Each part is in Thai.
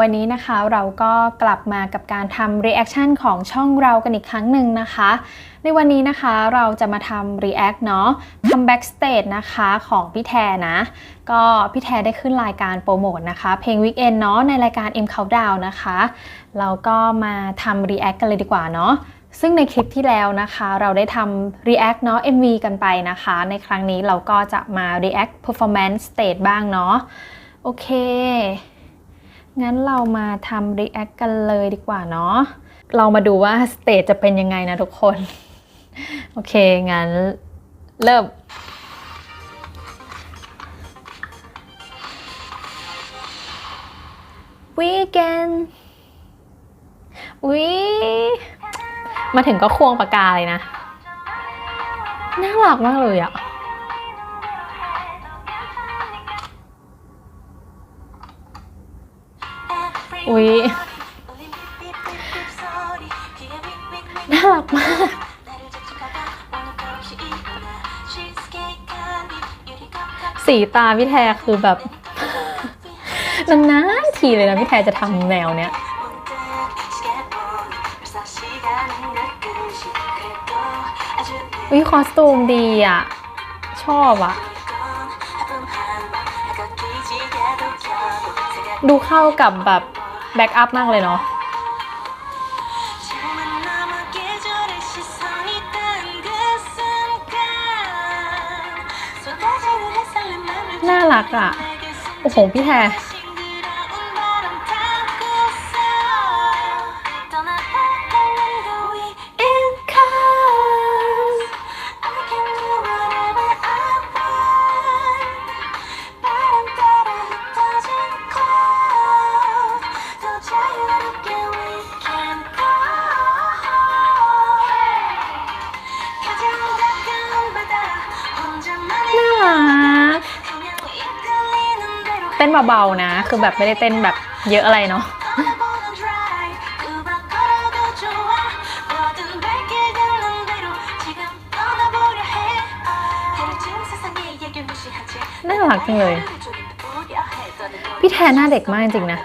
วันนี้นะคะเราก็กลับมากับการทำ reaction ของช่องเรากันอีกครั้งหนึ่งนะคะ ในวันนี้นะคะเราจะมาทำ react เนาะทำ backstage นะคะของพี่แทนะ ก็พี่แทได้ขึ้นรายการโปรโมทนะคะ เพลง weekend เนาะในรายการ M Countdown นะคะเราก็มาทำ react กันเลยดีกว่าเนาะซึ่งในคลิปที่แล้วนะคะ เราได้ทำ react เนาะ MV กันไปนะคะ ในครั้งนี้เราก็จะมา react performance stage บ้างเนาะโอเค งั้นเรามาทำ react กันเลยดีกว่าเนาะ เรามาดูว่าสเตจจะเป็นยังไงนะทุกคน โอเค งั้นเริ่ม weekend วิมาถึงก็ควงปากกาเลยนะ น่ารักมากเลยอะ อุ๊ยน่ารักมาก สีตาพี่แทคือแบบนานๆทีเลยนะพี่แทจะทำแนวเนี้ยวิคอสตูมดีอะ ชอบอะ ดูเข้ากับแบบ แบ็กอัพมากเลยเนาะน่ารักอะ โอ้โห พี่แท เบาๆนะ คือแบบไม่ได้เต้นแบบเยอะอะไรเนาะน่ารักจังเลย พี่แทนหน้าเด็กมากจริงนะ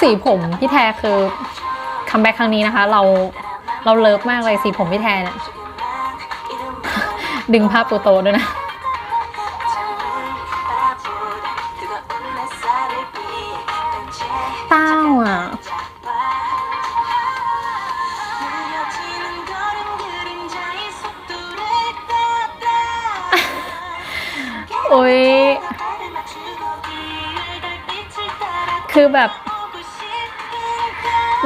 สีผมพี่แทคือคัมแบ็กครั้งนี้นะคะ เรา เราเลิฟมากเลยสีผมพี่แทเนี่ยดึงภาพตัวโตด้วยนะ เต้าอะ โอ้ย คือแบบ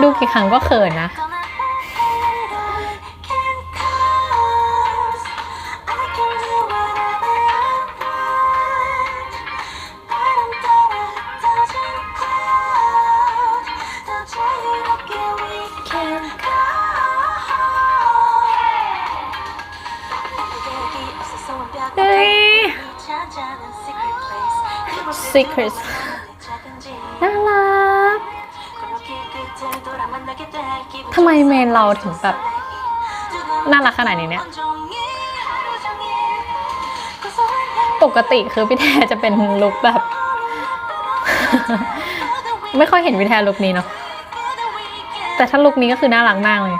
ดูกี่ครั้งก็เขินนะ Secrets น่ารักทำไมเมนเราถึงแบบน่ารักขนาดนี้เนี่ย ปกติคือพี่แทจะเป็นลุคแบบ ไม่ค่อยเห็นพี่แทลุคนี้เนาะแต่ถ้าลุคนี้ก็คือน่ารักมากเลย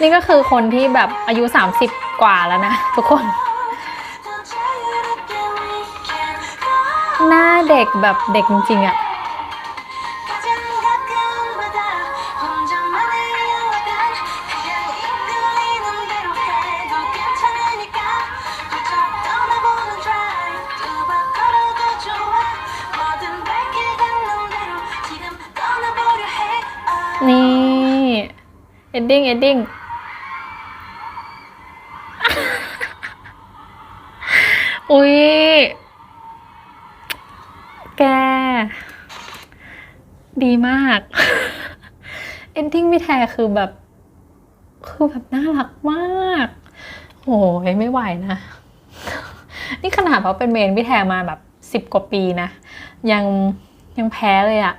นี่ก็คือคนที่แบบอายุ 30 กว่าแล้วนะทุกคน หน้าเด็กแบบเด็กจริงๆอะนี่ เอดดิ้ง เอดดิ้ง อุ๊ยแก ดีมาก เอนดิ้งพี่แทคือแบบ คือแบบน่ารักมาก โอ้ยไม่ไหวนะ นี่ขนาดว่าเป็นเมนพี่แทมาแบบ10กว่าปีนะ ยังยังแพ้เลยอะ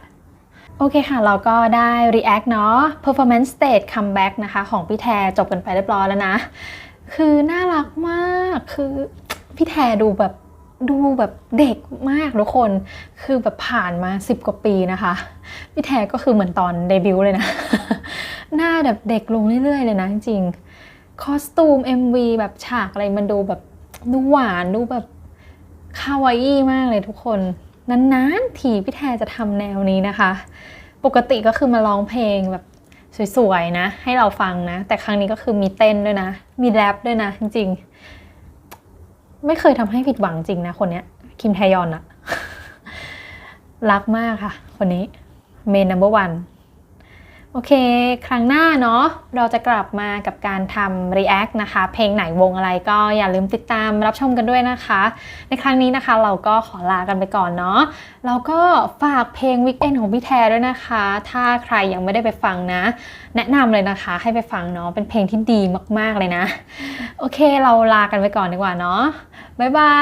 โอเคค่ะ เราก็ได้ React เนาะ Performance State Comeback นะคะ ของพี่แทจบกันไปเรียบร้อยแล้วนะ คือน่ารักมาก คือ พี่แทดูแบบดูแบบเด็กมากทุกคน คือแบบผ่านมา 10 กว่าปีนะคะ พี่แทก็คือเหมือนตอนเดบิวต์เลยนะ หน้าแบบเด็กลงเรื่อยๆเลยนะจริง คอสตูม MV แบบฉากอะไรมันดูแบบดูหวานดูแบบคาวาอี้มากเลยทุกคน นานๆทีพี่แทจะทำแนวนี้นะคะ ปกติก็คือมาร้องเพลงแบบสวยๆนะ ให้เราฟังนะ แต่ครั้งนี้ก็คือมีเต้นด้วยนะ มีแรปด้วยนะจริงๆ ไม่เคยทำให้ผิดหวังจริงนะคนเนี้ย คิมแทยอนอะรักมากค่ะ คนนี้เมน number one โอเค ครั้งหน้าเนาะเราจะกลับมากับการทำ react นะคะ เพลงไหนวงอะไรก็อย่าลืมติดตามรับชมกันด้วยนะคะ ในครั้งนี้นะคะเราก็ขอลากันไปก่อนเนาะแล้วก็ฝากเพลง Weekend ของพี่แทด้วยนะคะ ถ้าใครยังไม่ได้ไปฟังนะ แนะนำเลยนะคะให้ไปฟังเนาะเป็นเพลงที่ดีมากๆเลยนะ โอเคเราลากันไปก่อนดีกว่าเนาะบ๊ายบา